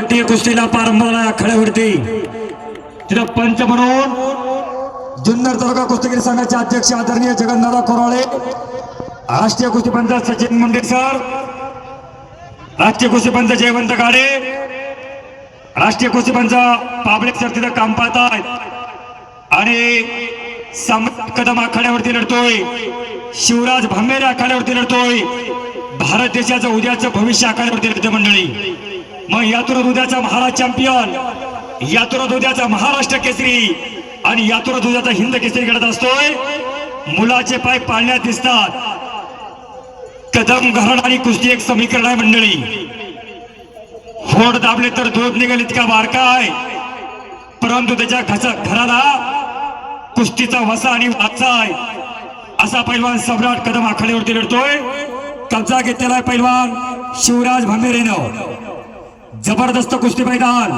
एकपाटीय कुस्तीला पारंबरा आखाड्यावरती तिथं पंच म्हणून जुन्नर तालुका कुस्तीगिरी संघाचे अध्यक्ष आदरणीय जगन्नाथ कोराळे राष्ट्रीय कुस्ती पंच सचिन मुंडे सर राष्ट्रीय कुस्ती पंच जयवंत गाडे राष्ट्रीय कुस्ती पंच पाबळे सर तिथं काम पाहत आहेत आणि सम्राट कदम आखाड्यावरती लढतोय. शिवराज भांबेरे आखाड्यावरती लढतोय. भारत देशाचं उद्याचं भविष्य आखाड्यावरती लढते मंडळी. मग यातून उद्याचा महाराज चॅम्पियन यातून उद्याचा महाराष्ट्र केसरी आणि यातुरा उद्याचा हिंद केसरी घडत असतोय. मुलाचे पाय पाळण्यात दिसतात. कदम घरण आणि कुस्ती एक समीकरण आहे मंडळी. फोड दाबले तर दूध निघेल इतका बारका आहे. परंतु त्याच्या घसा घराला कुस्तीचा वसा आणि वाचा आहे. असा पैलवान सम्राट कदम आखाडीवरती लढतोय. कब्जा घेतलेला आहे पैलवान शिवराज भांबेरेनं. जबरदस्त कुस्ती मैदान.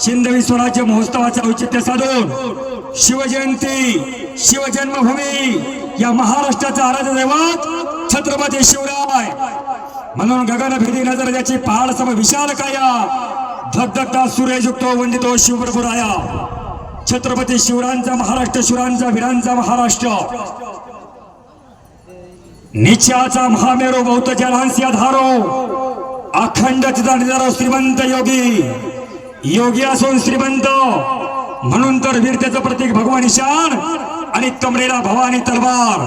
शिंदवी स्वराज्य महोत्सवाचे औचित्य साधून शिवजयंती शिवजन्मभूमी या महाराष्ट्राचा आराध्य दैवत छत्रपती शिवराय. म्हणून गगनभेदी नजर याची पहाड सम विशाल काया. धगधगता सूर्ययुक्तो वंदितो शिवप्रभुराया. छत्रपती शिवरायांचा महाराष्ट्र शिवरायांचा वीरांचा महाराष्ट्र. निश्चयाचा महामेरू बहुत जलांसी धारो. अखंड तिचा श्रीमंत योगी. योगी असून श्रीमंत. म्हणून तर वीरतेचं प्रतीक भगवान ईशान आणि कमरेला भवानी तलवार.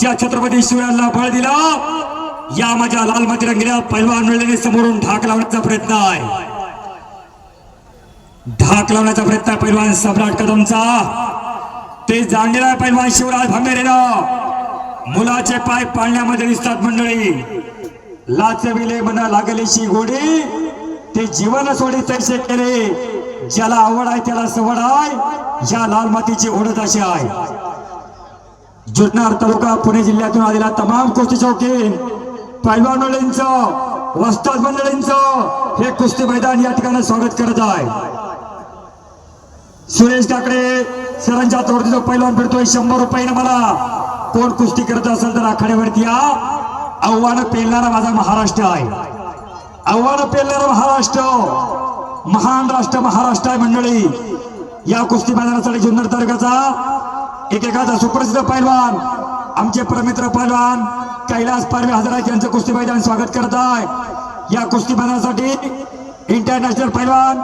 त्या छत्रपती शिवरायांना बळ दिला या माझ्या लाल माती रंगल्या पैलवान मिळल्याने समोरून ढाक लावण्याचा प्रयत्न आहे. ढाक लावण्याचा प्रयत्न आहे पैलवान सम्राट कदमचा. ते जाणलेला आहे पैलवान शिवराज भांबेरेनं मुलाचे पाय पाळण्यामध्ये दिसतात मंडळी. लाचविले मना लागलीशी गोडी. ते जीवन सोडी तैसे केले. ज्याला आवड आहे त्याला सवड आहे. या लाल मातीची ओढत अशी आहे. जुन्नर तालुका पुणे जिल्ह्यातून आलेला तमाम कुस्ती चौकी. पैलवान मंडळींचं वस्ताद मंडळींचं हे कुस्ती मैदान या ठिकाणी स्वागत करत आहे. सुरेश काकडे सरांच्या तोडतीचा पैलवान फिरतोय. शंभर रुपये मला कोण कुस्ती करत असेल तर आखाड्यावरती या. आव्हानं पेलणारा माझा महाराष्ट्र आहे. आव्हानं पेलणारा महाराष्ट्र महान राष्ट्र महाराष्ट्र आहे मंडळी. या कुस्ती मैदानासाठी जुन्नर तालुक्याचा एकेकाचा सुप्रसिद्ध पैलवान आमचे परमित्र पैलवान कैलास पारवे हजर यांचं कुस्ती मैदान स्वागत करत आहे. या कुस्ती मैदानासाठी इंटरनॅशनल पैलवान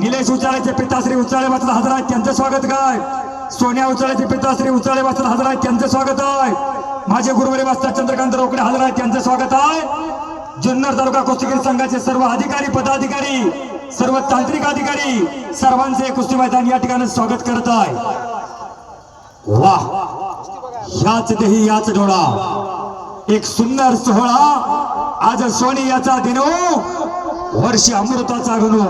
निलेश उचाळेचे पिताश्री उचाळे वाचत हजर आहेत त्यांचं स्वागत काय सोन्या उचाळेचे पिताश्री उचाळे वाचत हजर आहेत त्यांचं स्वागत आहे. माझे गुरुवारी वाचता चंद्रकांत रोकडे हजर आहेत त्यांचं स्वागत आहे. जुन्नर तालुका कुस्तीगीर संघाचे सर्व अधिकारी पदाधिकारी सर्व तांत्रिक अधिकारी सर्वांचे कुस्ती मैदान या ठिकाणी स्वागत करत आहे. वा ह्याच देही याच डोळा. एक सुंदर सोहळा. आज सोनी याचा दिनो वर्षी अमृताचा गणू.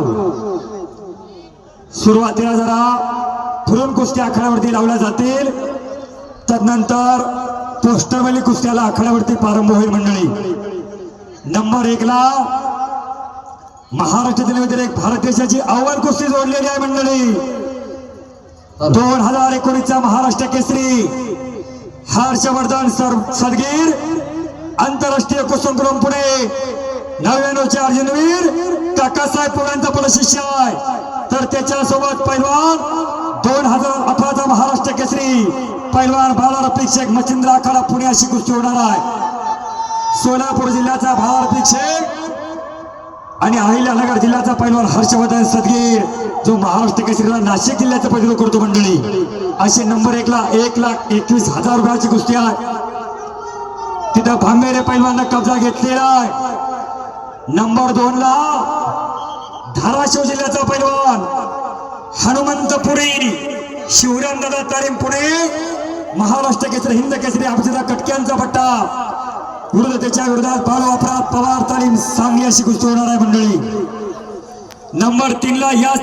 सुरुवातीला जरा फिरून कुस्त्या आखाड्यावरती लावल्या जातील. तदनंतर पोस्टरवाली कुस्त्याला आखाड्यावरती प्रारंभ होईल मंडळी. नंबर एक ला महाराष्ट्रातील व्यतिरिक्त भारत देशाची आव्हान कुस्ती जोडलेली आहे मंडळी. दोन हजार एकोणीसचा महाराष्ट्र केसरी. हर्षवर्धन सर सदगीर आंतरराष्ट्रीय कुसुमपुरम पुणे. नव्याण्णवचे अर्जुनवीर काकासाहेब पुरांचा पण शिष्य आहे. तर त्याच्यासोबत पैलवान दोन हजार अठराचा महाराष्ट्र पैलवान बाला अपेक्षक मच्छिंद्र आखाडा पुण्याशी कुस्ती होणार आहे. सोलापूर जिल्ह्याचा भावार अपेक्षक आणि अहिल्यानगर जिल्ह्याचा पैलवान हर्षवर्धन सदगीर जो महाराष्ट्र केसरीला नाशिक जिल्ह्याचं प्रतिनिधित्व करतो मंडळी. असे नंबर एक ला एक लाख एकवीस हजार रुपयाची कुस्ती आहे. तिथं भांबेरे पैलवानं कब्जा घेतलेला आहे. नंबर दोन ला धाराशिव जिल्ह्याचा पैलवान हनुमंतपुरी शिवरामदादा तारीम पुणे. महाराष्ट्र केसरी हिंद केसरी अभिजिता कटक्यांचा पट्टा. विरुद्ध त्याच्या विरोधात बाल अपराध पवार तालीम सांगली अशी गोष्ट होणार आहे मंडळी. नंबर तीन ला या